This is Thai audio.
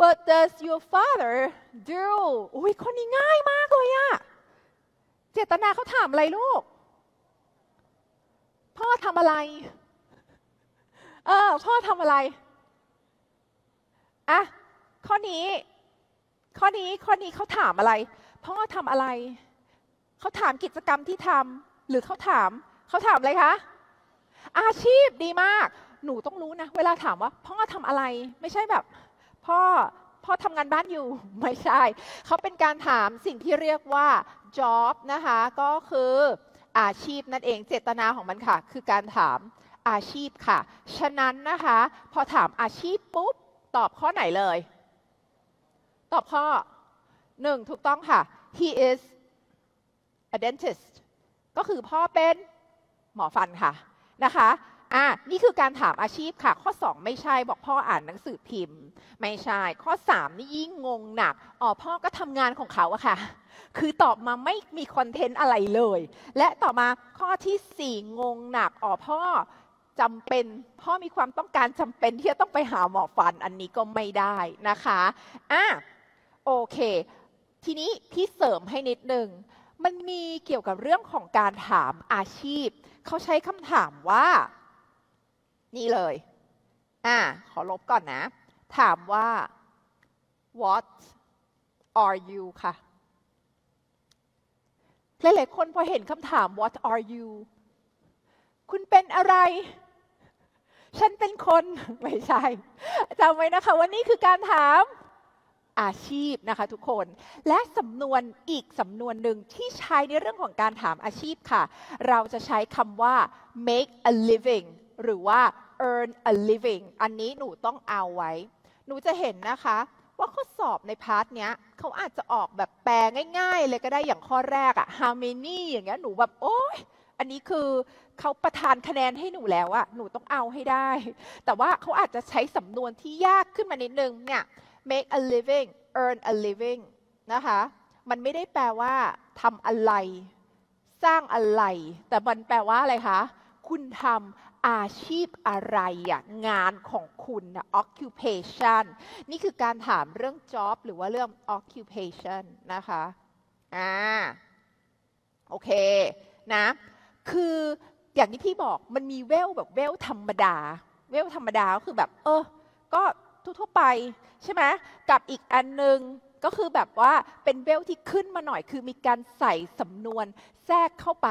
What does your father do อุ้ยคนนี้ง่ายมากเลยอะเจตนาเขาถามอะไรลูก พ่อทำอะไร เออ พ่อทำอะไร อะ ข้อนี้ ข้อนี้ ข้อนี้เขาถามอะไร พ่อทำอะไร เขาถามกิจกรรมที่ทำหรือเขาถาม เขาถามอะไรคะ อาชีพดีมาก หนูต้องรู้นะ เวลาถามว่า พ่อทำอะไร ไม่ใช่แบบ พ่อพ่อทำงานบ้านอยู่ ไม่ใช่ เขาเป็นการถามสิ่งที่เรียกว่า job นะคะ ก็คืออาชีพนั่นเองเจตนาของมันค่ะ คือการถามอาชีพค่ะ ฉะนั้นนะคะ พอถามอาชีพปุ๊บ ตอบข้อไหนเลย ตอบข้อหนึ่งถูกต้องค่ะ he is a dentist ก็คือพ่อเป็นหมอฟันค่ะนะคะ อะนี่คือการถามอาชีพค่ะ ข้อ 2 ไม่ใช่บอกพ่ออ่านหนังสือพิมพ์ ไม่ใช่ ข้อ 3 นี่ยิ่งงงหนักอ๋อพ่อก็ทำงานของเขาอะค่ะ คือตอบมาไม่มีคอนเทนต์อะไรเลย และต่อมาข้อทีสี่4 งงหนักอ๋อพ่อจำเป็นพ่อมีความต้องการจำเป็นที่จะต้องไปหาหมอฟันอันนี้ก็ไม่ได้นะคะอะโอเค ทีนี้พี่เสริมให้นิดนึงมันมีเกี่ยวกับเรื่องของการถามอาชีพ เขาใช้คำถามว่า นี่เลย อ่า ขอลบก่อนนะ ถามว่า what are you ค่ะ หลายๆคนพอเห็นคำถาม what are you คุณเป็นอะไร ฉันเป็นคน ไม่ใช่จำไว้นะคะว่านี่คือการถามอาชีพนะคะทุกคน และสำนวนอีกสำนวนหนึ่งที่ใช้ในเรื่องของการถามอาชีพค่ะ เราจะใช้คำว่า make a living หรือว่า earn a living อันนี้หนูต้องเอาไว้ หนูจะเห็นนะคะ ว่าข้อสอบในพาร์ทเนี้ยเขาอาจจะออกแบบแปลง่ายๆ เลยก็ได้อย่างข้อแรกอะ how many อย่างเงี้ยหนูแบบโอ๊ยอันนี้คือเขาประทานคะแนนให้หนูแล้วอะหนูต้องเอาให้ได้ แต่ว่าเขาอาจจะใช้สำนวนที่ยากขึ้นมานิดนึงเนี่ย make a living earn a living นะคะ มันไม่ได้แปลว่าทำอะไร สร้างอะไร แต่มันแปลว่าอะไรคะ คุณทำ อาชีพอะไรอะงานของคุณนะ occupation นี่คือการถามเรื่อง job หรือว่าเรื่อง occupation นะคะอ่าโอเคนะ คืออย่างที่พี่บอกมันมีเวลแบบเวลธรรมดา เวลธรรมดาก็คือแบบ เออ ก็ทั่วๆไปใช่ไหมกับอีกอันหนึงก็คือแบบว่าเป็นเวลที่ขึ้นมาหน่อยคือมีการใส่สำนวนแทรกเข้าไป